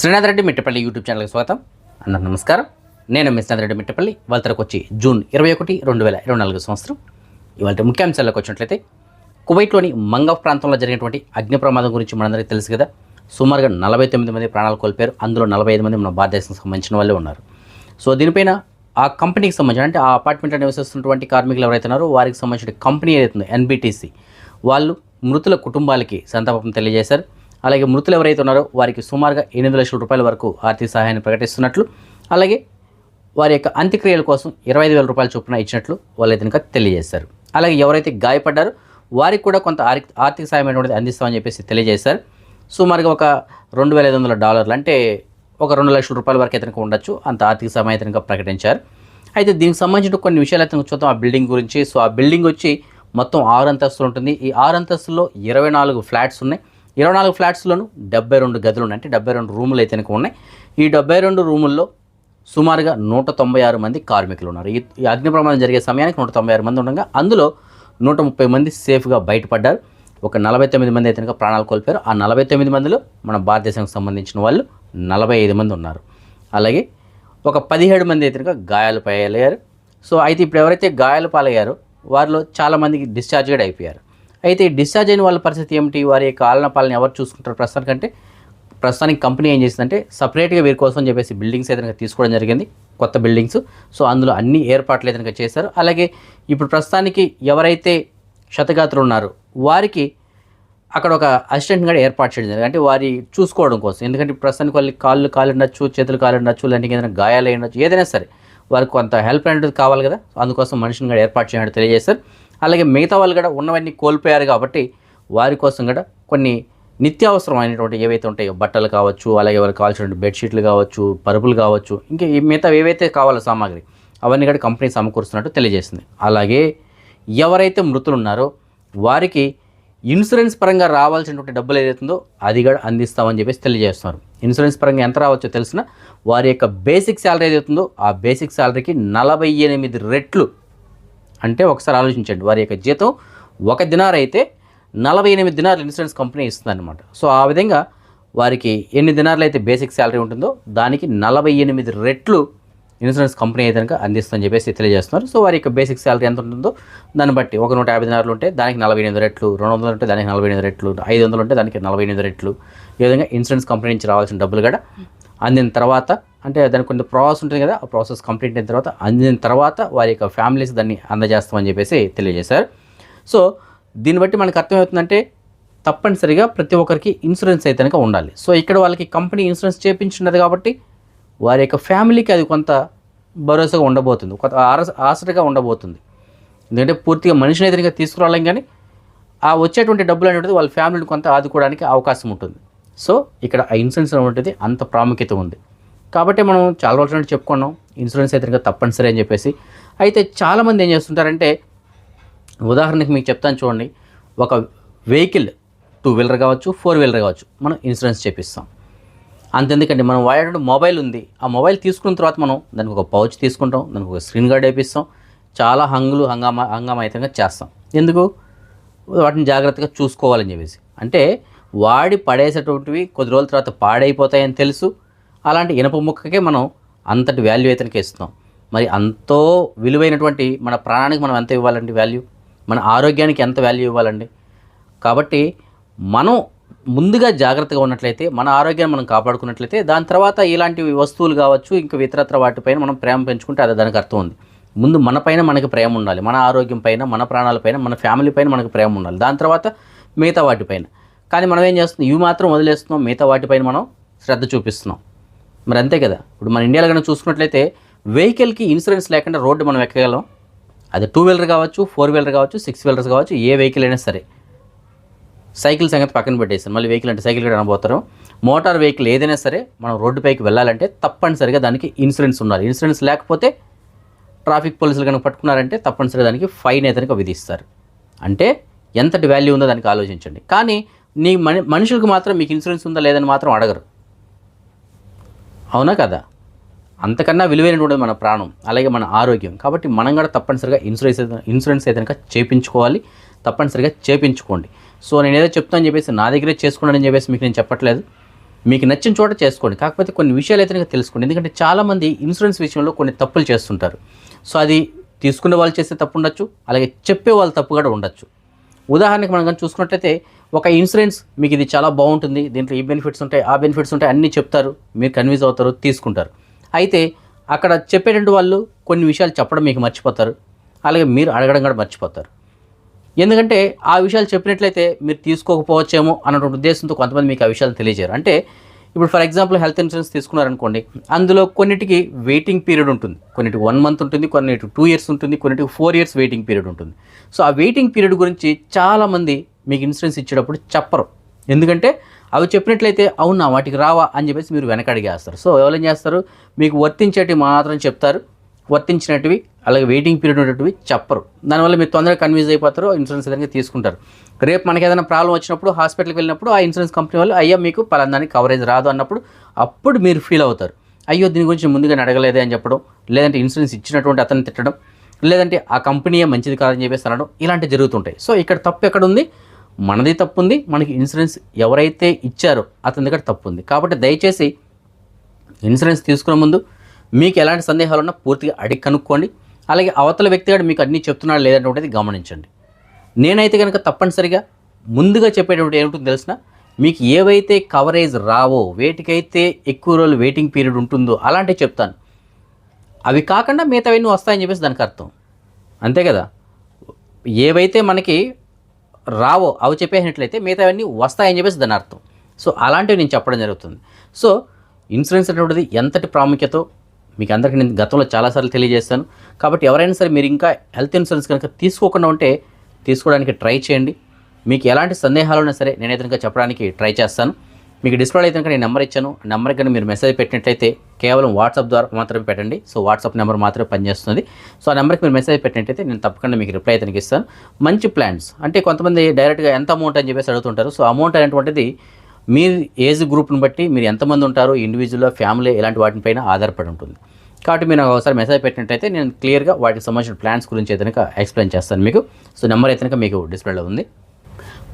Srinath Reddy Mittapalli YouTube ఛానల్కి స్వాగతం. అందరు నమస్కారం. నేను మీ శ్రీనాథ్ రెడ్డి మిట్టపల్లి. వాళ్ళ తరకు వచ్చి జూన్ ఇరవై ఒకటి రెండు వేల ఇరవై నాలుగు సంవత్సరం. ఇవాళ ముఖ్యాంశాల్లోకి వచ్చినట్లయితే కువైట్లోని మంగఫ్ ప్రాంతంలో జరిగినటువంటి అగ్ని ప్రమాదం గురించి మనందరికీ తెలుసు కదా. సుమారుగా నలభై తొమ్మిది మంది ప్రాణాలు కోల్పోయారు. అందులో నలభై ఐదు మంది మన భారతదేశానికి సంబంధించిన వాళ్ళే ఉన్నారు. సో దీనిపైన ఆ కంపెనీకి సంబంధించిన అంటే ఆ అపార్ట్మెంట్లో నివసిస్తున్నటువంటి కార్మికులు ఎవరైతే ఉన్నారో వారికి సంబంధించిన కంపెనీ ఏదైతుందో ఎన్బిటిసి వాళ్ళు మృతుల కుటుంబాలకి సంతాపం తెలియజేశారు. అలాగే మృతులు ఎవరైతే ఉన్నారో వారికి సుమారుగా ఎనిమిది లక్షల రూపాయల వరకు ఆర్థిక సహాయాన్ని ప్రకటిస్తున్నట్లు అలాగే వారి యొక్క అంత్యక్రియల కోసం ఇరవై ఐదు వేల రూపాయల చొప్పున ఇచ్చినట్లు వాళ్ళైతే కనుక తెలియజేశారు. అలాగే ఎవరైతే గాయపడ్డారో వారికి కూడా కొంత ఆర్థిక ఆర్థిక సాయం అనేటువంటిది అందిస్తామని చెప్పేసి తెలియజేశారు. సుమారుగా ఒక రెండు వేల ఐదు వందల డాలర్లు అంటే ఒక రెండు లక్షల రూపాయల వరకు ఇతనికి ఉండొచ్చు. అంత ఆర్థిక సాయం అయితే ప్రకటించారు. అయితే దీనికి సంబంధించిన కొన్ని విషయాలు అయితే చూద్దాం ఆ బిల్డింగ్ గురించి. సో ఆ బిల్డింగ్ వచ్చి మొత్తం ఆరు అంతస్తులు ఉంటుంది. ఈ ఆరు అంతస్తుల్లో ఇరవై నాలుగు ఫ్లాట్స్ ఉన్నాయి. ఇరవై నాలుగు ఫ్లాట్స్లోనూ డెబ్బై రెండు గదులు ఉన్నాయి అంటే డెబ్బై రెండు రూములు అయితే ఉన్నాయి. ఈ డెబ్బై రెండు రూముల్లో సుమారుగా నూట తొంభై ఆరు మంది కార్మికులు ఉన్నారు. ఈ అగ్ని ప్రమాదం జరిగే సమయానికి నూట తొంభై ఆరు మంది ఉండగా అందులో నూట ముప్పై మంది సేఫ్గా బయటపడ్డారు. ఒక నలభై తొమ్మిది మంది అయితే ప్రాణాలు కోల్పోయారు. ఆ నలభై తొమ్మిది మందిలో మన భారతదేశానికి సంబంధించిన వాళ్ళు నలభై ఐదు మంది ఉన్నారు. అలాగే ఒక పదిహేడు మంది అయితే గాయాలు పాలయ్యారు. సో అయితే ఇప్పుడు ఎవరైతే గాయాలు పాలయ్యారో వారిలో చాలామందికి డిశ్చార్జ్ కూడా అయిపోయారు. అయితే డిశ్చార్జ్ అయిన వాళ్ళ పరిస్థితి ఏమిటి? వారి యొక్క ఆలన పాలన ఎవరు చూసుకుంటారు? ప్రస్తుతానికంటే ప్రస్తుతానికి కంపెనీ ఏం చేసిందంటే సపరేట్గా వీరి కోసం చెప్పేసి బిల్డింగ్స్ ఏదైనా తీసుకోవడం జరిగింది కొత్త బిల్డింగ్స్. సో అందులో అన్ని ఏర్పాట్లు ఏదైనా చేశారు. అలాగే ఇప్పుడు ప్రస్తుతానికి ఎవరైతే క్షతగాత్రులు ఉన్నారో వారికి అక్కడ ఒక అసిస్టెంట్ కూడా ఏర్పాటు చేయడం జరిగింది. అంటే వారి చూసుకోవడం కోసం. ఎందుకంటే ప్రస్తుతానికి వాళ్ళకి కాళ్ళు కాలు ఉండొచ్చు చేతులు కాలు ఉండొచ్చు లేదంటే ఏదైనా గాయాలు ఉండొచ్చు ఏదైనా సరే వారికి కొంత హెల్ప్ అనేది కావాలి కదా. అందుకోసం మనిషిని కూడా ఏర్పాటు చేయడం తెలియజేశారు. అలాగే మిగతా వాళ్ళు కూడా ఉన్నవన్నీ కోల్పోయారు కాబట్టి వారి కోసం కూడా కొన్ని నిత్యావసరమైనటువంటి ఏవైతే ఉంటాయో బట్టలు కావచ్చు అలాగే వారికి కావాల్సిన బెడ్షీట్లు కావచ్చు పరుపులు కావచ్చు ఇంకా ఈ మిగతా ఏవైతే కావాలో సామాగ్రి అవన్నీ కూడా కంపెనీ సమకూరుస్తున్నట్టు తెలియజేసింది. అలాగే ఎవరైతే మృతులు ఉన్నారో వారికి ఇన్సూరెన్స్ పరంగా రావాల్సినటువంటి డబ్బులు ఏదైతుందో అది కూడా అందిస్తామని చెప్పేసి తెలియజేస్తున్నారు. ఇన్సూరెన్స్ పరంగా ఎంత రావచ్చో తెలిసిన వారి యొక్క బేసిక్ శాలరీ ఏదైతుందో ఆ బేసిక్ శాలరీకి నలభై ఎనిమిది రెట్లు అంటే ఒకసారి ఆలోచించండి. వారి యొక్క జీతం ఒక దినార్ అయితే నలభై ఎనిమిది దినార్లు ఇన్సూరెన్స్ కంపెనీ ఇస్తుందన్నమాట. సో ఆ విధంగా వారికి ఎన్ని దినార్లు అయితే బేసిక్ శాలరీ ఉంటుందో దానికి నలభై ఎనిమిది రెట్లు ఇన్సూరెన్స్ కంపెనీ అయితే కనుక అందిస్తుందని చెప్పేసి తెలియజేస్తున్నారు. సో వారి యొక్క బేసిక్ శాలరీ ఎంత ఉంటుందో దాన్ని బట్టి ఒక నూట యాభై దినార్లు ఉంటే దానికి నలభై ఎనిమిది రెట్లు రెండు వందలు ఉంటే దానికి నలభై ఎనిమిది రెట్లు ఐదు వందలు ఉంటే దానికి నలభై ఎనిమిది రెట్లు. ఈ విధంగా ఇన్సూరెన్స్ కంపెనీ నుంచి రావాల్సిన డబ్బులు కూడా అందిన తర్వాత అంటే దానికి కొంత ప్రాసెస్ ఉంటుంది కదా ఆ ప్రాసెస్ కంప్లీట్ అయిన తర్వాత అందిన తర్వాత వారి యొక్క ఫ్యామిలీస్ దాన్ని అందజేస్తామని చెప్పేసి తెలియజేశారు. సో దీన్ని బట్టి మనకు అర్థమవుతుందంటే తప్పనిసరిగా ప్రతి ఒక్కరికి ఇన్సూరెన్స్ అయితే కనుక ఉండాలి. సో ఇక్కడ వాళ్ళకి కంపెనీ ఇన్సూరెన్స్ చేపించున్నది కాబట్టి వారి యొక్క ఫ్యామిలీకి అది కొంత భరోసాగా ఉండబోతుంది. కొంత ఆరస ఆసరగా ఉండబోతుంది. ఎందుకంటే పూర్తిగా మనిషిని అయితే తీసుకురావాలని తీసుకురాలేం కానీ ఆ వచ్చేటువంటి డబ్బులు అనేది వాళ్ళ ఫ్యామిలీని కొంత ఆదుకోవడానికి అవకాశం ఉంటుంది. సో ఇక్కడ ఆ ఇన్సూరెన్స్ అనేది అంత ప్రాముఖ్యత ఉంది. కాబట్టి మనం చాలా రోజుల నుండి చెప్పుకున్నాం ఇన్సూరెన్స్ అయితే ఇంకా తప్పనిసరి అని చెప్పేసి. అయితే చాలామంది ఏం చేస్తుంటారంటే ఉదాహరణకి మీకు చెప్తాను చూడండి. ఒక వెహికల్ టూ వీలర్ కావచ్చు ఫోర్ వీలర్ కావచ్చు మనం ఇన్సూరెన్స్ చేపిస్తాం. అంతెందుకండి మనం వాడేటువంటి మొబైల్ ఉంది. ఆ మొబైల్ తీసుకున్న తర్వాత మనం దానికి ఒక పౌచ్ తీసుకుంటాం దానికి ఒక స్క్రీన్ గార్డ్ వేపిస్తాం. చాలా హంగులు హంగామా హంగామాయితంగా చేస్తాం. ఎందుకు? వాటిని జాగ్రత్తగా చూసుకోవాలని చెప్పేసి. అంటే వాడి పడేసేటువంటివి కొద్ది రోజుల తర్వాత పాడైపోతాయని తెలుసు. అలాంటి ఇనప ముక్కకే మనం అంతటి వాల్యూ అయితే ఇస్తున్నాం. మరి అంతో విలువైనటువంటి మన ప్రాణానికి మనం ఎంత ఇవ్వాలండి వాల్యూ మన ఆరోగ్యానికి ఎంత వాల్యూ ఇవ్వాలండి? కాబట్టి మనం ముందుగా జాగ్రత్తగా ఉన్నట్లయితే మన ఆరోగ్యాన్ని మనం కాపాడుకున్నట్లయితే దాని తర్వాత ఇలాంటి వస్తువులు కావచ్చు ఇంకా ఇతరత్ర వాటిపైన మనం ప్రేమ పెంచుకుంటే అది దానికి అర్థం ఉంది. ముందు మన పైన మనకి ప్రేమ ఉండాలి. మన ఆరోగ్యం పైన మన ప్రాణాలపైన మన ఫ్యామిలీ పైన మనకు ప్రేమ ఉండాలి. దాని తర్వాత మిగతా వాటిపైన కానీ మనం ఏం చేస్తున్నాం? ఇవి మాత్రం వదిలేస్తున్నాం. మిగతా వాటిపైన మనం శ్రద్ధ చూపిస్తున్నాం. మరి అంతే కదా? ఇప్పుడు మన ఇండియాలో కనుక చూసుకున్నట్లయితే వెహికల్కి ఇన్సూరెన్స్ లేకుండా రోడ్డు మనం ఎక్కగలం. అది టూ వీలర్ కావచ్చు ఫోర్ వీలర్ కావచ్చు సిక్స్ వీలర్స్ కావచ్చు ఏ వెహికల్ అయినా సరే. సైకిల్ సంగతి పక్కన పెట్టేసాను మళ్ళీ వెహికల్ అంటే సైకిల్ కూడా అనబోతారు మోటార్ వెహికల్ ఏదైనా సరే మనం రోడ్డుపైకి వెళ్ళాలంటే తప్పనిసరిగా దానికి ఇన్సూరెన్స్ ఉండాలి. ఇన్సూరెన్స్ లేకపోతే ట్రాఫిక్ పోలీసులు కనుక పట్టుకున్నారంటే తప్పనిసరిగా దానికి ఫైన్ అయితే కనుక విధిస్తారు. అంటే ఎంతటి వాల్యూ ఉందో దానికి ఆలోచించండి. కానీ నీ మని మనుషులకు మాత్రం మీకు ఇన్సూరెన్స్ ఉందా లేదని మాత్రం అడగరు. అవునా కదా? అంతకన్నా విలువైనటువంటిది మన ప్రాణం అలాగే మన ఆరోగ్యం. కాబట్టి మనం కూడా తప్పనిసరిగా ఇన్సూరెన్స్ అయితే- ఇన్సూరెన్స్ అయితే చేపించుకోవాలి తప్పనిసరిగా చేపించుకోండి. సో నేను ఏదో చెప్తాను చెప్పేసి నా దగ్గరే చేసుకున్నానని చెప్పేసి మీకు నేను చెప్పట్లేదు. మీకు నచ్చిన చోట చేసుకోండి. కాకపోతే కొన్ని విషయాలు అయితే తెలుసుకోండి. ఎందుకంటే చాలామంది ఇన్సూరెన్స్ విషయంలో కొన్ని తప్పులు చేస్తుంటారు. సో అది తీసుకునే వాళ్ళు చేసే తప్పు ఉండొచ్చు అలాగే చెప్పే వాళ్ళ తప్పు కూడా ఉండొచ్చు. ఉదాహరణకి మనం కానీ చూసుకున్నట్లయితే ఒక ఇన్సూరెన్స్ మీకు ఇది చాలా బాగుంటుంది దీంట్లో ఈ బెనిఫిట్స్ ఉంటాయి ఆ బెనిఫిట్స్ ఉంటాయి అన్నీ చెప్తారు మీరు కన్విన్స్ అవుతారు తీసుకుంటారు. అయితే అక్కడ చెప్పేటువంటి వాళ్ళు కొన్ని విషయాలు చెప్పడం మీకు మర్చిపోతారు అలాగే మీరు అడగడం కూడా మర్చిపోతారు. ఎందుకంటే ఆ విషయాలు చెప్పినట్లయితే మీరు తీసుకోకపోవచ్చేమో అన్నటువంటి ఉద్దేశంతో కొంతమంది మీకు ఆ విషయాలు తెలియజేయరు. అంటే ఇప్పుడు ఫర్ ఎగ్జాంపుల్ హెల్త్ ఇన్సూరెన్స్ తీసుకున్నారనుకోండి అందులో కొన్నిటికి వెయిటింగ్ పీరియడ్ ఉంటుంది. కొన్నిటికి వన్ మంత్ ఉంటుంది కొన్నిటికి టూ ఇయర్స్ ఉంటుంది కొన్నిటికి ఫోర్ ఇయర్స్ వెయిటింగ్ పీరియడ్ ఉంటుంది. సో ఆ వెయిటింగ్ పీరియడ్ గురించి చాలామంది మీకు ఇన్సూరెన్స్ ఇచ్చేటప్పుడు చెప్పరు. ఎందుకంటే అవి చెప్పినట్లయితే అవునా వాటికి రావా అని చెప్పేసి మీరు వెనకడిగేస్తారు సో ఎవరేం చేస్తారు? మీకు వర్తించేటివి మాత్రం చెప్తారు. వర్తించినటివి అలాగే వెయిటింగ్ పీరియడ్ ఉన్నటువంటివి చెప్పరు. దానివల్ల మీరు తొందరగా కన్విన్స్ అయిపోతారు ఇన్సూరెన్స్ ఏదైనా తీసుకుంటారు. రేపు మనకి ఏదైనా ప్రాబ్లం వచ్చినప్పుడు హాస్పిటల్కి వెళ్ళినప్పుడు ఆ ఇన్సూరెన్స్ కంపెనీ వాళ్ళు అయ్యా మీకు పలానానికి కవరేజ్ రాదు అన్నప్పుడు అప్పుడు మీరు ఫీల్ అవుతారు. అయ్యో దీని గురించి ముందుగా అడగలేదే అని చెప్పడం లేదంటే ఇన్సూరెన్స్ ఇచ్చినటువంటి అతను తిట్టడం లేదంటే ఆ కంపెనీయే మంచిది కాదని చెప్పేసి అనడం ఇలాంటివి జరుగుతుంటాయి. సో ఇక్కడ తప్పు ఎక్కడ ఉంది? మనది తప్పు ఉంది మనకి ఇన్సూరెన్స్ ఎవరైతే ఇచ్చారో అతని దగ్గర తప్పు ఉంది కాబట్టి దయచేసి ఇన్సూరెన్స్ తీసుకునే ముందు మీకు ఎలాంటి సందేహాలు ఉన్నా పూర్తిగా అడిగి కనుక్కోండి. అలాగే అవతల వ్యక్తి కూడా మీకు అన్నీ చెప్తున్నాడు లేదంటే గమనించండి. నేనైతే కనుక తప్పనిసరిగా ముందుగా చెప్పేటువంటి ఏమిటో తెలిసిన మీకు ఏవైతే కవరేజ్ రావో వేటికైతే ఎక్కువ రోజులు వెయిటింగ్ పీరియడ్ ఉంటుందో అలాంటివి చెప్తాను. అవి కాకుండా మిగతావన్నీ వస్తాయని చెప్పేసి దానికి అర్థం. అంతే కదా? ఏవైతే మనకి రావో అవి చెప్పేసినట్లయితే మిగతావన్నీ వస్తాయని చెప్పేసి దాని అర్థం. సో అలాంటివి నేను చెప్పడం జరుగుతుంది. సో ఇన్సూరెన్స్ అనేటువంటిది ఎంతటి ప్రాముఖ్యత మీకు అందరికీ నేను గతంలో చాలాసార్లు తెలియజేస్తాను. కాబట్టి ఎవరైనా సరే మీరు ఇంకా హెల్త్ ఇన్సూరెన్స్ కనుక తీసుకోకుండా ఉంటే తీసుకోవడానికి ట్రై చేయండి. మీకు ఎలాంటి సందేహాలు ఉన్నా సరే నేనైతే ఇంకా చెప్పడానికి ట్రై చేస్తాను. మీకు డిస్ప్లే అయితే కనుక నేను నెంబర్ ఇచ్చాను. నెంబర్ కనుక మీరు మెసేజ్ పెట్టినట్లయితే కేవలం వాట్సాప్ ద్వారా మాత్రమే పెట్టండి. సో వాట్సాప్ నెంబర్ మాత్రమే పనిచేస్తుంది. సో ఆ నెంబర్కి మీరు మెసేజ్ పెట్టినట్లయితే నేను తప్పకుండా మీకు రిప్లై అయితే ఇస్తాను. మంచి ప్లాన్స్ అంటే కొంతమంది డైరెక్ట్గా ఎంత అమౌంట్ అని చెప్పేసి అడుగుతుంటారు. సో అమౌంట్ అనేటువంటిది మీ ఏజ్ గ్రూప్ని బట్టి మీరు ఎంతమంది ఉంటారు ఇండివిజువల్ ఫ్యామిలీ ఇలాంటి వాటిపైన ఆధారపడి ఉంటుంది. కాబట్టి మీరు ఒకసారి మెసేజ్ పెట్టినట్టయితే నేను క్లియర్గా వాటికి సంబంధించిన ప్లాన్స్ గురించి అయితే ఎక్స్ప్లెయిన్ చేస్తాను మీకు. సో నెంబర్ అయితే మీకు డిస్ప్లేలో ఉంది.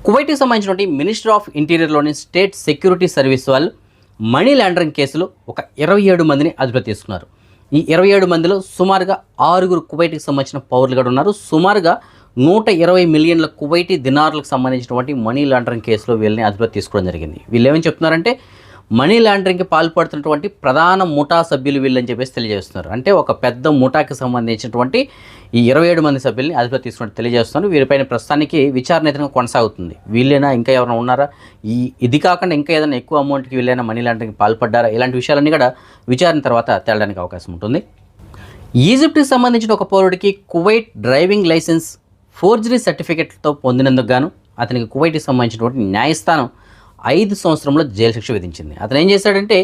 కువైట్కి సంబంధించినటువంటి మినిస్టర్ ఆఫ్ ఇంటీరియర్లోని స్టేట్ సెక్యూరిటీ సర్వీస్ వాళ్ళు మనీ లాండరింగ్ కేసులో ఒక ఇరవై ఏడు మందిని అదుపులో తీసుకున్నారు. ఈ ఇరవై ఏడు మందిలో సుమారుగా ఆరుగురు కువైట్కి సంబంధించిన పౌరులు కూడా ఉన్నారు. సుమారుగా నూట ఇరవై మిలియన్ల కువైటీ దినార్లకు సంబంధించినటువంటి మనీ లాండరింగ్ కేసులో వీళ్ళని అదుపులో తీసుకోవడం జరిగింది. వీళ్ళు ఏమని చెప్తున్నారంటే మనీ లాండరింగ్కి పాల్పడుతున్నటువంటి ప్రధాన ముఠా సభ్యులు వీళ్ళని చెప్పేసి తెలియజేస్తున్నారు. అంటే ఒక పెద్ద ముఠాకి సంబంధించినటువంటి ఈ ఇరవై ఏడు మంది సభ్యుల్ని అదుపులో తీసుకున్నట్టు తెలియజేస్తున్నారు. వీరిపైన ప్రస్తుతానికి విచారణ అయితే కొనసాగుతుంది. వీళ్ళైనా ఇంకా ఎవరైనా ఉన్నారా? ఈ ఇది కాకుండా ఇంకా ఏదైనా ఎక్కువ అమౌంట్కి వీళ్ళైనా మనీ లాండరింగ్కి పాల్పడ్డారా? ఇలాంటి విషయాలన్నీ కూడా విచారణ తర్వాత తేలడానికి అవకాశం ఉంటుంది. ఈజిప్ట్కి సంబంధించిన ఒక పౌరుడికి కువైట్ డ్రైవింగ్ లైసెన్స్ ఫోర్జరీ సర్టిఫికెట్తో పొందినందుకు గాను అతనికి కువైట్కి సంబంధించినటువంటి న్యాయస్థానం ఐదు సంవత్సరంలో జైలు శిక్ష విధించింది. అతను ఏం చేశాడంటే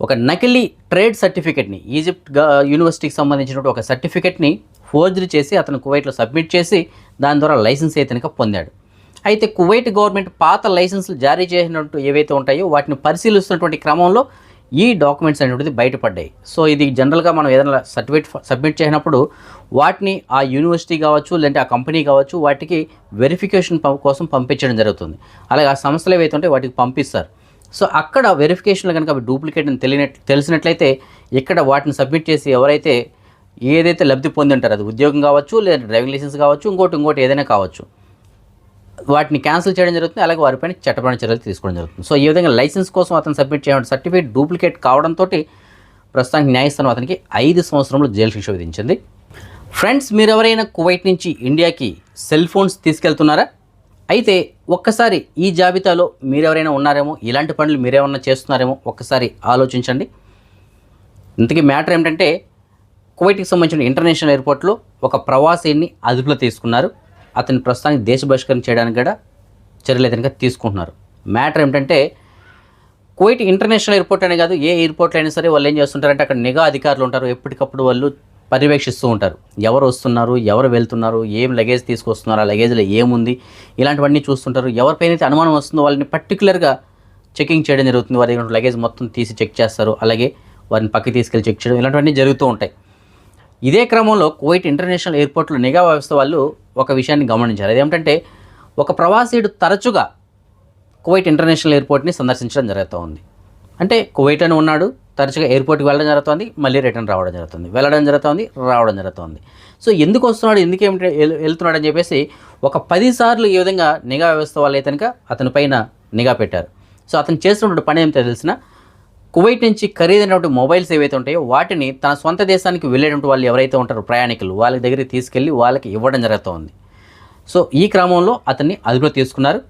ఒక నకిలీ ట్రేడ్ సర్టిఫికెట్ని ఈజిప్ట్ యూనివర్సిటీకి సంబంధించినటువంటి ఒక సర్టిఫికెట్ని ఫోర్జరీ చేసి అతను కువైట్లో సబ్మిట్ చేసి దాని ద్వారా లైసెన్స్ అయితే పొందాడు. అయితే కువైట్ గవర్నమెంట్ పాత లైసెన్సులు జారీ చేసినట్టు ఏవైతే ఉంటాయో వాటిని పరిశీలిస్తున్నటువంటి క్రమంలో ఈ డాక్యుమెంట్స్ అనేటువంటిది బయటపడ్డాయి. సో ఇది జనరల్గా మనం ఏదైనా సర్టిఫికేట్ సబ్మిట్ చేసినప్పుడు వాటిని ఆ యూనివర్సిటీ కావచ్చు లేదంటే ఆ కంపెనీ కావచ్చు వాటికి వెరిఫికేషన్ కోసం పంపించడం జరుగుతుంది. అలాగే ఆ సంస్థలు ఏవైతే ఉంటే వాటికి పంపిస్తారు. సో అక్కడ వెరిఫికేషన్లో కనుక అవి డూప్లికేట్ అని తెలియనట్ తెలిసినట్లయితే ఇక్కడ వాటిని సబ్మిట్ చేసి ఎవరైతే ఏదైతే లబ్ధి పొంది ఉంటారో అది ఉద్యోగం కావచ్చు లేదంటే డ్రైవింగ్ లైసెన్స్ కావచ్చు ఇంకోటి ఇంకోటి ఏదైనా కావచ్చు. వాటిని క్యాన్సిల్ చేయడం జరుగుతుంది. అలాగే వారిపైన చట్టపరమైన చర్యలు తీసుకోవడం జరుగుతుంది. సో ఈ విధంగా లైసెన్స్ కోసం అతను సబ్మిట్ చేయడం సర్టిఫికేట్ డూప్లికేట్ కావడంతో ప్రస్తుతానికి న్యాయస్థానం అతనికి ఐదు సంవత్సరంలో జైలు శిక్ష విధించింది. ఫ్రెండ్స్ మీరు ఎవరైనా కువైట్ నుంచి ఇండియాకి సెల్ ఫోన్స్ తీసుకెళ్తున్నారా? అయితే ఒక్కసారి ఈ జాబితాలో మీరెవరైనా ఉన్నారేమో ఇలాంటి పనులు మీరేమన్నా చేస్తున్నారేమో ఒక్కసారి ఆలోచించండి. ఇంతకీ మ్యాటర్ ఏమిటంటే కువైట్కి సంబంధించిన ఇంటర్నేషనల్ ఎయిర్పోర్ట్లో ఒక ప్రవాసీని అదుపులో తీసుకున్నారు. అతని ప్రస్తుతానికి దేశ బహిష్కరణ చేయడానికి కూడా చర్యలు అయితే తీసుకుంటున్నారు. మ్యాటర్ ఏమిటంటే కువైట్ ఇంటర్నేషనల్ ఎయిర్పోర్ట్ అనే కాదు ఏ ఎయిర్పోర్ట్లో అయినా సరే వాళ్ళు ఏం చేస్తుంటారంటే అక్కడ నిఘా అధికారులు ఉంటారు. ఎప్పటికప్పుడు వాళ్ళు పర్యవేక్షిస్తూ ఉంటారు. ఎవరు వస్తున్నారు ఎవరు వెళ్తున్నారు ఏం లగేజ్ తీసుకొస్తున్నారు ఆ లగేజ్లో ఏముంది ఇలాంటివన్నీ చూస్తుంటారు. ఎవరిపైన అయితే అనుమానం వస్తుందో వాళ్ళని పర్టికులర్గా చెకింగ్ చేయడం జరుగుతుంది. వారి దగ్గర లగేజ్ మొత్తం తీసి చెక్ చేస్తారు. అలాగే వారిని పక్కకి తీసుకెళ్ళి చెక్ చేయడం ఇలాంటివన్నీ జరుగుతూ ఉంటాయి. ఇదే క్రమంలో కువైట్ ఇంటర్నేషనల్ ఎయిర్పోర్ట్లో నిఘా వ్యవస్థ వాళ్ళు ఒక విషయాన్ని గమనించారు అదేమిటంటే ఒక ప్రవాసీయుడు తరచుగా కువైట్ ఇంటర్నేషనల్ ఎయిర్పోర్ట్ని సందర్శించడం జరుగుతూ ఉంది అంటే అని ఉన్నాడు తరచుగా ఎయిర్పోర్ట్కి వెళ్ళడం జరుగుతుంది మళ్ళీ రిటర్న్ రావడం జరుగుతుంది వెళ్ళడం జరుగుతుంది రావడం జరుగుతుంది. సో ఎందుకు వస్తున్నాడు ఎందుకు ఏమిటి వెళ్తున్నాడు అని చెప్పేసి ఒక పదిసార్లు ఈ విధంగా నిఘా వ్యవస్థ వాళ్ళు అయితే కనుక అతని పైన నిఘా పెట్టారు. సో అతను చేస్తున్నటువంటి పని ఏమిటో తెలిసిన కువైట్ నుంచి ఖరీదైనటువంటి మొబైల్స్ ఏవైతే ఉంటాయో వాటిని తన సొంత దేశానికి వెళ్ళేటువంటి వాళ్ళు ఎవరైతే ఉంటారో ప్రయాణికులు వాళ్ళ దగ్గరికి తీసుకెళ్ళి వాళ్ళకి ఇవ్వడం జరుగుతుంది. సో ఈ క్రమంలో అతన్ని అదుపులో తీసుకున్నారు.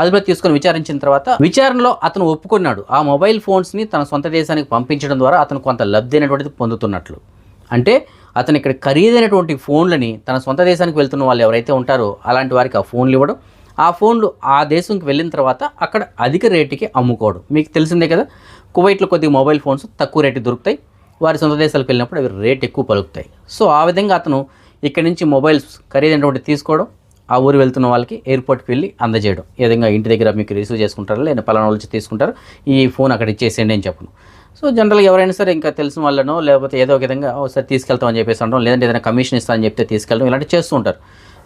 అదుపులో తీసుకుని విచారించిన తర్వాత విచారణలో అతను ఒప్పుకున్నాడు. ఆ మొబైల్ ఫోన్స్ని తన సొంత దేశానికి పంపించడం ద్వారా అతను కొంత లబ్ధి అనేటువంటిది పొందుతున్నట్లు. అంటే అతను ఇక్కడ ఖరీదైనటువంటి ఫోన్లని తన సొంత దేశానికి వెళ్తున్న వాళ్ళు ఎవరైతే ఉంటారో అలాంటి వారికి ఆ ఫోన్లు ఇవ్వడం ఆ ఫోన్లు ఆ దేశంకి వెళ్ళిన తర్వాత అక్కడ అధిక రేటుకి అమ్ముకోవడం. మీకు తెలిసిందే కదా కువైట్లో కొద్దిగా మొబైల్ ఫోన్స్ తక్కువ రేటు దొరుకుతాయి. వారి సొంత దేశాలకు వెళ్ళినప్పుడు అవి రేట్ ఎక్కువ పలుకుతాయి. సో ఆ విధంగా అతను ఇక్కడి నుంచి మొబైల్స్ ఖరీదైనటువంటి తీసుకోవడం ఆ ఊరు వెళ్తున్న వాళ్ళకి ఎయిర్పోర్ట్కి వెళ్ళి అందజేయడం. ఈ విధంగా ఇంటి దగ్గర మీకు రిసీవ్ చేసుకుంటారు లేదా పలానా వాళ్ళు వచ్చి తీసుకుంటారు ఈ ఫోన్ అక్కడ ఇచ్చేసేయండి అని చెప్పను. సో జనరల్గా ఎవరైనా సరే ఇంకా తెలిసిన వాళ్ళనో లేకపోతే ఏదో ఒక విధంగా ఒకసారి తీసుకెళ్తామని చెప్పేసి అంటాం లేదంటే ఏదైనా కమిషన్ ఇస్తామని చెప్తే తీసుకెళ్ళడం ఇలాంటివి చేస్తూ ఉంటారు.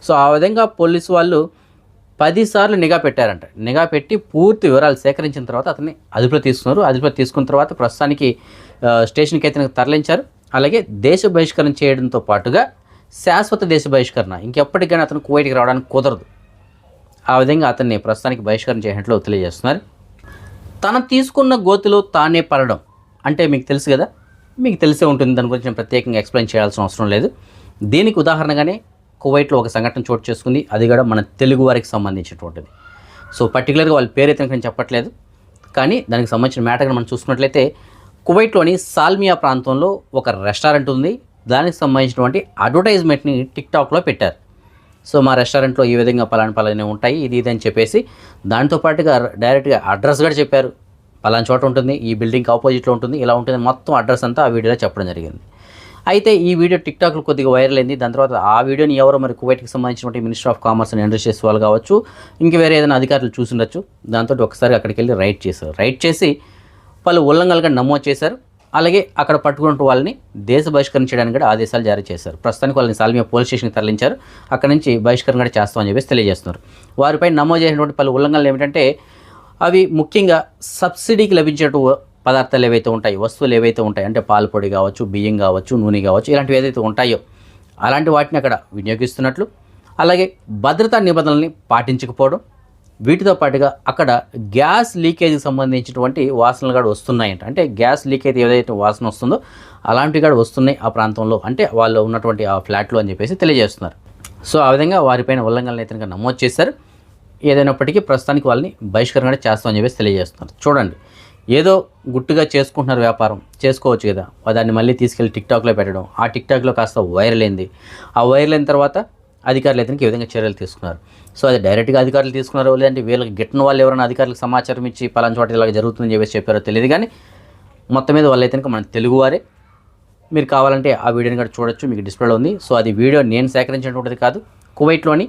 సో ఆ విధంగా పోలీసు వాళ్ళు పదిసార్లు నిఘా పెట్టారంట. నిఘా పెట్టి పూర్తి వివరాలు సేకరించిన తర్వాత అతన్ని అదుపులో తీసుకున్నారు. అదుపులో తీసుకున్న తర్వాత ప్రస్తుతానికి స్టేషన్కి అయితే తరలించారు. అలాగే దేశ బహిష్కరణ చేయడంతో పాటుగా శాశ్వత దేశ బహిష్కరణ. ఇంకెప్పటికైనా అతను కువైట్కి రావడానికి కుదరదు. ఆ విధంగా అతన్ని ప్రస్తుతానికి బహిష్కరణ చేసినట్లు తెలియజేస్తున్నారు. తన తీసుకున్న గోతిలో తానే పడడం అంటే మీకు తెలుసు కదా? మీకు తెలిసే ఉంటుంది. దాని గురించి నేను ప్రత్యేకంగా ఎక్స్ప్లెయిన్ చేయాల్సిన అవసరం లేదు. దీనికి ఉదాహరణగానే కువైట్లో ఒక సంఘటన చోటు చేసుకుంది. అది కూడా మన తెలుగు వారికి సంబంధించినటువంటిది. సో పర్టికులర్గా వాళ్ళ పేరు అయితే నేను చెప్పట్లేదు. కానీ దానికి సంబంధించిన మ్యాటర్ మనం చూసుకున్నట్లయితే కువైట్లోని సాల్మియా ప్రాంతంలో ఒక రెస్టారెంట్ ఉంది. దానికి సంబంధించినటువంటి అడ్వర్టైజ్మెంట్ని టిక్టాక్లో పెట్టారు. సో మా రెస్టారెంట్లో ఈ విధంగా పలానా పలానే ఉంటాయి ఇది ఇది అని చెప్పేసి దాంతోపాటుగా డైరెక్ట్గా అడ్రస్ కూడా చెప్పారు. పలానా చోట ఉంటుంది ఈ బిల్డింగ్ ఆపోజిట్లో ఉంటుంది ఇలా ఉంటుంది. మొత్తం అడ్రస్ అంతా ఆ వీడియోలో చెప్పడం జరిగింది. అయితే ఈ వీడియో టిక్టాక్లో కొద్దిగా వైరల్ అయింది. దాని తర్వాత ఆ వీడియోని ఎవరో మరి కువైట్కి సంబంధించినటువంటి minister of commerce and industries వాళ్ళు కావచ్చు ఇంక వేరే ఏదైనా అధికారులు చూసిండొచ్చు దాంతో ఒకసారి అక్కడికి వెళ్ళి రైడ్ చేశారు. రైడ్ చేసి పలు ఉల్లంఘనలుగా నమోదు చేశారు. అలాగే అక్కడ పట్టుకున్న వాళ్ళని దేశ బహిష్కరణ చేయడానికి కూడా ఆదేశాలు జారీ చేశారు. ప్రస్తుతానికి వాళ్ళని సాల్మియా పోలీస్ స్టేషన్కి తరలించారు. అక్కడ నుంచి బహిష్కరణ కూడా చేస్తామని చెప్పేసి తెలియజేస్తున్నారు. వారిపై నమోదు చేసినటువంటి పలు ఉల్లంఘనలు ఏమిటంటే అవి ముఖ్యంగా సబ్సిడీకి లభించేటు పదార్థాలు ఏవైతే ఉంటాయి వస్తువులు ఏవైతే ఉంటాయి అంటే పాల పొడి కావచ్చు బియ్యం కావచ్చు నూనె కావచ్చు ఇలాంటివి ఏదైతే ఉంటాయో అలాంటి వాటిని అక్కడ వినియోగిస్తున్నట్లు. అలాగే భద్రతా నిబంధనల్ని పాటించకపోవడం వీటితో పాటుగా అక్కడ గ్యాస్ లీకేజ్కి సంబంధించినటువంటి వాసనలు కూడా వస్తున్నాయంట. అంటే గ్యాస్ లీకేజ్ ఏదైతే వాసన వస్తుందో అలాంటివి కూడా వస్తున్నాయి ఆ ప్రాంతంలో. అంటే వాళ్ళు ఉన్నటువంటి ఆ ఫ్లాట్లో అని చెప్పేసి తెలియజేస్తున్నారు. సో ఆ విధంగా వారిపైన ఉల్లంఘనలు అయితే నమోదు చేశారు. ఏదైనప్పటికీ ప్రస్తుతానికి వాళ్ళని బహిష్కరణ చేస్తామని చెప్పేసి తెలియజేస్తున్నారు. చూడండి. ఏదో గుట్టుగా చేసుకుంటున్నారు వ్యాపారం చేసుకోవచ్చు కదా. దాన్ని మళ్ళీ తీసుకెళ్ళి టిక్టాక్లో పెట్టడం. ఆ టిక్టాక్లో కాస్త వైరల్ అయింది. ఆ వైరల్ అయిన తర్వాత అధికారులు అయితే ఈ విధంగా చర్యలు తీసుకున్నారు. సో అది డైరెక్ట్గా అధికారులు తీసుకున్నారో లేదంటే వీళ్ళకి గిట్టిన వాళ్ళు ఎవరైనా అధికారులకు సమాచారం ఇచ్చి పలానా చోట ఇలాగ జరుగుతుందని చెప్పేసి చెప్పారో తెలియదు కానీ మొత్తం మీద వాళ్ళైతే కనుక మన తెలుగువారే. మీరు కావాలంటే ఆ వీడియోని కూడా చూడొచ్చు. మీకు డిస్ప్లేలో ఉంది. సో అది వీడియో నేను సేకరించినటువంటిది కాదు. కువైట్లోని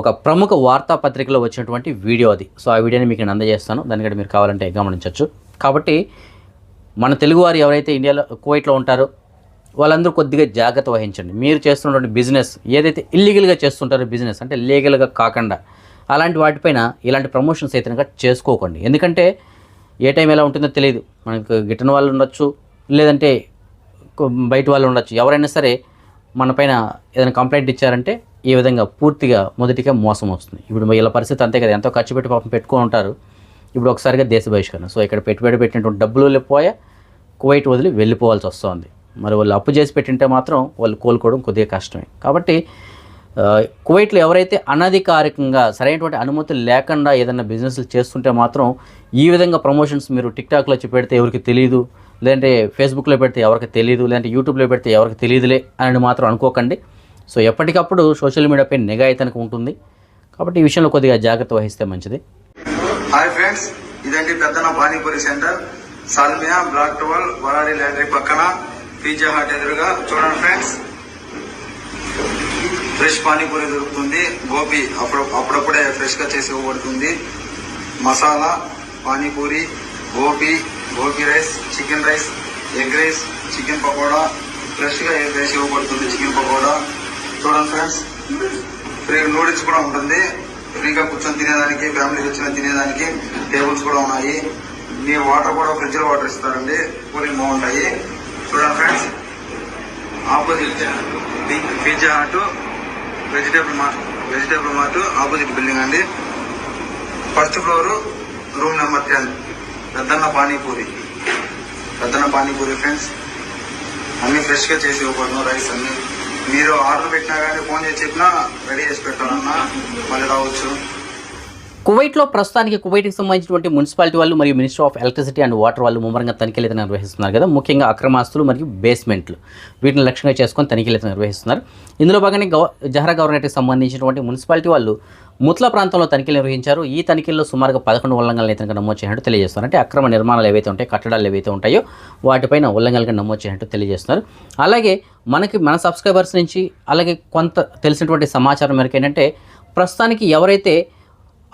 ఒక ప్రముఖ వార్తాపత్రికలో వచ్చినటువంటి వీడియో అది. సో ఆ వీడియోని మీకు నేను అందజేస్తాను. దానికంటే మీరు కావాలంటే గమనించవచ్చు కాబట్టి మన తెలుగువారు ఎవరైతే ఇండియాలో కువైట్లో ఉంటారో వాళ్ళందరూ కొద్దిగా జాగ్రత్త వహించండి. మీరు చేస్తున్నటువంటి బిజినెస్ ఏదైతే ఇల్లీగల్గా చేస్తుంటారో బిజినెస్ అంటే లీగల్గా కాకుండా అలాంటి వాటిపైన ఇలాంటి ప్రమోషన్స్ అయితే చేసుకోకండి. ఎందుకంటే ఏ టైం ఎలా ఉంటుందో తెలియదు. మనకు గిట్టని వాళ్ళు ఉండొచ్చు లేదంటే బయట వాళ్ళు ఉండొచ్చు. ఎవరైనా సరే మన పైన ఏదైనా కంప్లైంట్ ఇచ్చారంటే ఈ విధంగా పూర్తిగా మొదటిగా మోసం వస్తుంది. ఇప్పుడు వీళ్ళ పరిస్థితి అంతే కదా ఎంతో ఖర్చు పెట్టి పాపం పెట్టుకుని ఉంటారు. ఇప్పుడు ఒకసారిగా దేశ బహిష్కరణ. సో ఇక్కడ పెట్టుబడి పెట్టినటువంటి డబ్బులు వెళ్ళిపోయా కువైట్ వదిలి వెళ్ళిపోవాల్సి వస్తుంది. మరి వాళ్ళు అప్పు చేసి పెట్టింటే మాత్రం వాళ్ళు కోలుకోవడం కొద్దిగా కష్టమే. కాబట్టి కువైట్లో ఎవరైతే అనధికారికంగా సరైనటువంటి అనుమతులు లేకుండా ఏదైనా బిజినెస్లు చేస్తుంటే మాత్రం ఈ విధంగా ప్రమోషన్స్ మీరు టిక్టాక్లో వచ్చి పెడితే ఎవరికి తెలియదు లేదంటే ఫేస్బుక్లో పెడితే ఎవరికి తెలియదు లేదంటే యూట్యూబ్లో పెడితే ఎవరికి తెలియదులే అని మాత్రం అనుకోకండి. సో ఎప్పటికప్పుడు సోషల్ మీడియాపై నిఘా అయితే ఉంటుంది. కాబట్టి ఈ విషయంలో కొద్దిగా జాగ్రత్త వహిస్తే మంచిది. హాయ్ ఫ్రెండ్స్ ఇదండి Peddana panipuri centre. Salmiya block twelve వరాడి laundry పక్కన పిజ్జా హాట్ ఎదురుగా. చూడండి ఫ్రెండ్స్ ఫ్రెష్ పానీపూరి దొరుకుతుంది. గోబీ అప్పుడు అప్పుడప్పుడే ఫ్రెష్గా చేసి ఇవ్వబడుతుంది. Masala panipuri gobi gobi rice chicken rice egg rice chicken pakoda. ఫ్రెష్గా వేసి ఇవ్వబడుతుంది చికెన్ పకోడా. చూడండి ఫ్రెండ్స్. ఫ్రీ నూడిల్స్ కూడా ఉంటుంది. ఫ్రీగా కూర్చొని తినేదానికి ఫ్యామిలీ వచ్చిన తినేదానికి టేబుల్స్ కూడా ఉన్నాయి. మీ వాటర్ కూడా ఫ్రిడ్జ్లో వాటర్ ఇస్తారండి. కూలింగ్ బాగుంటాయి చూడండి friends. Opposite pizza hut vegetable mart vegetable mart opposite building అండి. First floor room number ten Peddanna panipuri. Peddanna panipuri friends అన్ని ఫ్రెష్గా చేసి ఇవ్వబడును రైస్ అన్ని. మీరు ఆర్డర్ పెట్టినా కానీ ఫోన్ చేసి చెప్పినా రెడీ చేసి పెట్టాలన్నా మళ్ళీ రావచ్చు. కువైట్లో ప్రస్తుతానికి కువైట్కి సంబంధించినటువంటి మున్సిపాలిటీ వాళ్ళు మరియు minister of electricity and water వాళ్ళు ముమ్మరంగా తనిఖీలు అయితే నిర్వహిస్తున్నారు కదా. ముఖ్యంగా అక్రమాస్తులు మరియు బేస్మెంట్లు వీటిని లక్ష్యంగా చేసుకొని తనిఖీలు అయితే నిర్వహిస్తున్నారు. ఇందులో భాగంగా గవ జహరా గవర్నరేట్కి సంబంధించినటువంటి మున్సిపాలిటీ వాళ్ళు ముత్ల ప్రాంతంలో తనిఖీలు నిర్వహించారు. ఈ తనిఖీల్లో సుమారుగా పదకొండు ఉల్లంఘనలు అయితే కనుక నమోదు చేసినట్టు తెలియజేస్తున్నారు. అంటే అక్రమ నిర్మాణాలు ఏవైతే ఉంటాయో కట్టడాలు ఏవైతే ఉంటాయో వాటిపైన ఉల్లంఘనలుగా నమోదు చేసినట్టు తెలియజేస్తున్నారు. అలాగే మనకి మన సబ్స్క్రైబర్స్ నుంచి అలాగే కొంత తెలిసినటువంటి సమాచారం మేరకు ఏంటంటే ప్రస్తుతానికి ఎవరైతే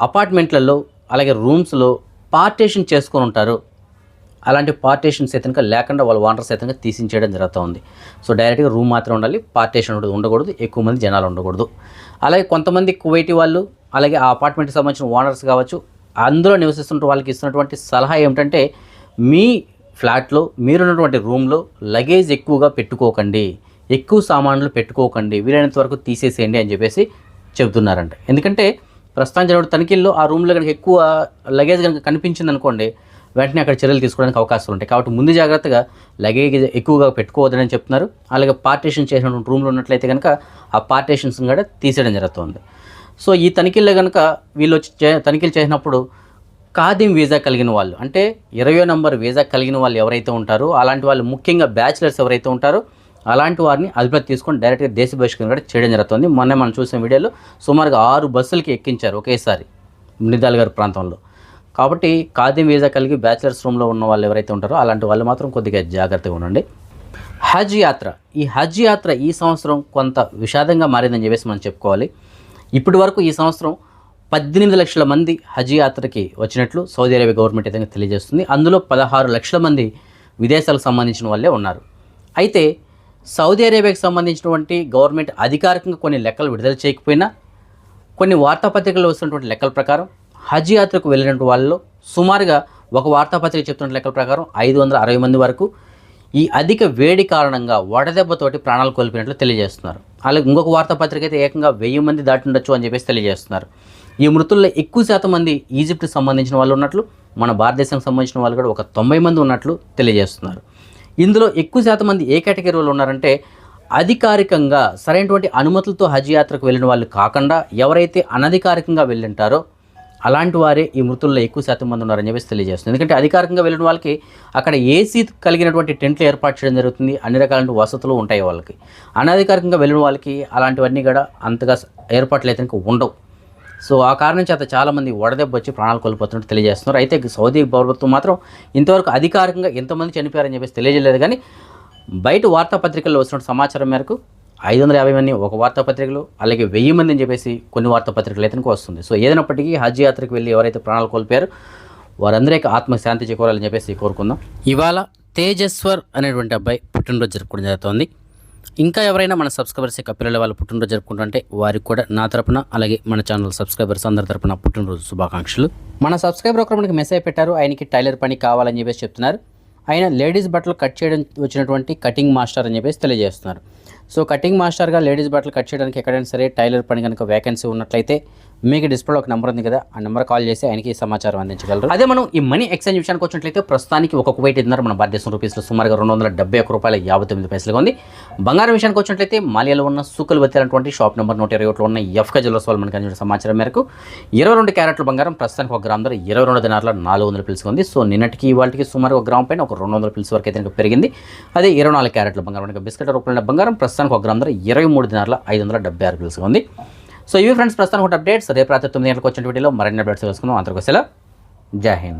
అపార్ట్మెంట్లలో అలాగే రూమ్స్లో పార్టేషన్ చేసుకొని ఉంటారు. అలాంటి పార్టేషన్స్ అయితే లేకుండా వాళ్ళు వాంటర్స్ అయితే తీసించేయడం జరుగుతూ ఉంది సో డైరెక్ట్గా రూమ్ మాత్రం ఉండాలి పార్టేషన్ ఉండదు ఉండకూడదు ఎక్కువ మంది జనాలు ఉండకూడదు. అలాగే కొంతమంది కువైటీ వాళ్ళు అలాగే ఆ అపార్ట్మెంట్కి సంబంధించిన ఓనర్స్ కావచ్చు అందులో నివసిస్తున్న వాళ్ళకి ఇస్తున్నటువంటి సలహా ఏమిటంటే మీ ఫ్లాట్లో మీరున్నటువంటి రూమ్లో లగేజ్ ఎక్కువగా పెట్టుకోకండి ఎక్కువ సామాన్లు పెట్టుకోకండి వీలైనంత వరకు తీసేసేయండి అని చెప్పేసి చెబుతున్నారంట. ఎందుకంటే ప్రస్తుతం జరిగిన తనిఖీల్లో ఆ రూమ్లో కనుక ఎక్కువ లగేజ్ కనుక కనిపించింది అనుకోండి వెంటనే అక్కడ చర్యలు తీసుకోవడానికి అవకాశాలు ఉంటాయి. కాబట్టి ముందు జాగ్రత్తగా లగేజ్ ఎక్కువగా పెట్టుకోవద్దని చెప్తున్నారు. అలాగే పార్టీషన్ చేసినటువంటి రూమ్లో ఉన్నట్లయితే కనుక ఆ పార్టీషన్స్ కూడా తీసేయడం జరుగుతుంది. సో ఈ తనిఖీల్లో కనుక వీళ్ళు వచ్చి చే- తనిఖీలు చేసినప్పుడు ఖాదీం వీసా కలిగిన వాళ్ళు అంటే ఇరవై నంబర్ వీసా కలిగిన వాళ్ళు ఎవరైతే ఉంటారో అలాంటి వాళ్ళు ముఖ్యంగా బ్యాచిలర్స్ ఎవరైతే ఉంటారో అలాంటి వారిని అదుపులో తీసుకొని డైరెక్ట్గా దేశ బహిష్కరణ కూడా చేయడం జరుగుతుంది. మొన్న మనం చూసిన వీడియోలో సుమారుగా ఆరు బస్సులకి ఎక్కించారు ఒకేసారి నిదాల్ గారి ప్రాంతంలో. కాబట్టి ఖాదీం వీజా కలిగి బ్యాచిలర్స్ రూమ్లో ఉన్న వాళ్ళు ఎవరైతే ఉంటారో అలాంటి వాళ్ళు మాత్రం కొద్దిగా జాగ్రత్తగా ఉండండి. హజ్ యాత్ర. ఈ హజ్ యాత్ర ఈ సంవత్సరం కొంత విషాదంగా మారిందని చెప్పేసి మనం చెప్పుకోవాలి. ఇప్పటి వరకు ఈ సంవత్సరం పద్దెనిమిది లక్షల మంది హజ్ యాత్రకి వచ్చినట్లు సౌదీ అరేబియా గవర్నమెంట్ విధంగా తెలియజేస్తుంది. అందులో పదహారు లక్షల మంది విదేశాలకు సంబంధించిన వాళ్ళే ఉన్నారు. అయితే సౌదీ అరేబియాకి సంబంధించినటువంటి గవర్నమెంట్ అధికారికంగా కొన్ని లెక్కలు విడుదల చేయకపోయినా కొన్ని వార్తాపత్రికల్లో వస్తున్నటువంటి లెక్కల ప్రకారం హజ్ యాత్రకు వెళ్ళినటువంటి వాళ్ళలో సుమారుగా ఒక వార్తాపత్రిక చెప్తున్న లెక్కల ప్రకారం ఐదు వందల అరవై మంది వరకు ఈ అధిక వేడి కారణంగా వడదెబ్బతోటి ప్రాణాలు కోల్పోయినట్లు తెలియజేస్తున్నారు. అలాగే ఇంకొక వార్తాపత్రిక అయితే ఏకంగా వెయ్యి మంది దాటిండొచ్చు అని చెప్పేసి తెలియజేస్తున్నారు. ఈ మృతుల్లో ఎక్కువ శాతం మంది ఈజిప్ట్కి సంబంధించిన వాళ్ళు ఉన్నట్లు మన భారతదేశానికి సంబంధించిన వాళ్ళు కూడా ఒక తొంభై మంది ఉన్నట్లు తెలియజేస్తున్నారు. ఇందులో ఎక్కువ శాతం మంది ఏ కేటగిరీలో ఉన్నారంటే అధికారికంగా సరైనటువంటి అనుమతులతో హజ్ యాత్రకు వెళ్ళిన వాళ్ళు కాకుండా ఎవరైతే అనధికారికంగా వెళ్ళింటారో అలాంటి వారే ఈ మృతుల్లో ఎక్కువ శాతం మంది ఉన్నారని చెప్పేసి తెలియజేస్తుంది. ఎందుకంటే అధికారికంగా వెళ్ళిన వాళ్ళకి అక్కడ ఏసీ కలిగినటువంటి టెంట్లు ఏర్పాటు చేయడం జరుగుతుంది. అన్ని రకాల వసతులు ఉంటాయి వాళ్ళకి. అనధికారికంగా వెళ్ళిన వాళ్ళకి అలాంటివన్నీ కూడా అంతగా ఏర్పాట్లు అయితే ఉండవు. సో ఆ కారణం చేత చాలామంది వడదెబ్బ వచ్చి ప్రాణాలు కోల్పోతున్నట్టు తెలియజేస్తున్నారు. అయితే సౌదీ ప్రభుత్వం మాత్రం ఇంతవరకు అధికారికంగా ఎంతమంది చనిపోయారని చెప్పేసి తెలియజేయలేదు కానీ బయట వార్తాపత్రికల్లో వస్తున్న సమాచారం మేరకు ఐదు వందల యాభై మంది ఒక వార్తాపత్రికలు అలాగే వెయ్యి మంది అని చెప్పేసి కొన్ని వార్తాపత్రికలు అయితే వస్తుంది. సో ఏదైనప్పటికీ హజ్ యాత్రకు వెళ్ళి ఎవరైతే ప్రాణాలు కోల్పోయారో వారందరికీ ఆత్మశాంతి చేకూరాలని చెప్పేసి కోరుకుందాం. ఇవాళ తేజస్వర్ అనేటువంటి అబ్బాయి పుట్టినరోజు జరుపుకోవడం జరుగుతుంది. ఇంకా ఎవరైనా మన సబ్స్క్రైబర్స్ యొక్క పిల్లల వాళ్ళు పుట్టినరోజు జరుపుకుంటుంటే వారికి కూడా నా తరపున అలాగే మన ఛానల్ సబ్స్క్రైబర్స్ అందరి తరపున పుట్టినరోజు శుభాకాంక్షలు. మన సబ్స్క్రైబర్ ఒకరు మనకి మెసేజ్ పెట్టారు ఆయనకి టైలర్ పని కావాలని చెప్పేసి చెప్తున్నారు. ఆయన లేడీస్ బట్టలు కట్ చేయడం వచ్చినటువంటి కటింగ్ మాస్టర్ అని చెప్పేసి తెలియజేస్తున్నారు. సో కటింగ్ మాస్టర్గా లేడీస్ బట్టలు కట్ చేయడానికి ఎక్కడైనా సరే టైలర్ పని కనుక వేకెన్సీ ఉన్నట్లయితే మీకు డిస్ప్లేలో ఒక నెంబర్ ఉంది కదా ఆ నెంబర్ కాల్ చేసి ఆయనకి సమాచారం అందించగలరు. అదే మనం ఈ మనీ ఎక్స్చేంజ్ విషయానికి వచ్చినట్లయితే ప్రస్తుతానికి ఒక కువైట్ ఇద్దరు మన భారతదేశం రూపీస్లో సుమారుగా రెండు వందల డెబ్బై ఒక్క రూపాయల యాభై తొమ్మిది పైసలుగా ఉంది. బంగారం విషయానికి వచ్చినట్లయితే మాలియాలో ఉన్న సూకలు వచ్చేటువంటి షాప్ నెంబర్ నూట ఇరవై ఒకటిలో ఉన్న ఎఫ్క జ్యువెలర్స్ వాళ్ళు మనకి అందించిన సమాచారం మేరకు ఇరవై రెండు క్యారెట్ల బంగారం ప్రస్తుతానికి ఒక గ్రామ్ ధర ఇరవై రెండు దినాల నాలుగు వందల పిలుసు ఉంది. సో నిన్నటికి ఇవాళకి సుమారు ఒక గ్రామ్ పైన ఒక రెండు వందల పిలుసు వరకు అయితే పెరిగింది. అదే ఇరవై నాలుగు క్యారెట్ల బంగారం బిస్కెట్ రూపంలో బంగారం ప్రస్తుతానికి ఒక గ్రామ్ ధర ఇరవై మూడు దినాల ఐదు వందల డెబ్బై ఆరు పిలుసు ఉంది. సో ఇవి ఫ్రెండ్స్ ప్రస్తుతానికి ఒక అప్డేట్స్ రేపు రాత్రి తొమ్మిది గంటలకు వచ్చిన వీడియోలో మరిన్ని అప్డేట్స్ తెలుసుకుందాం. అంతకు సెలవు. జై హింద్.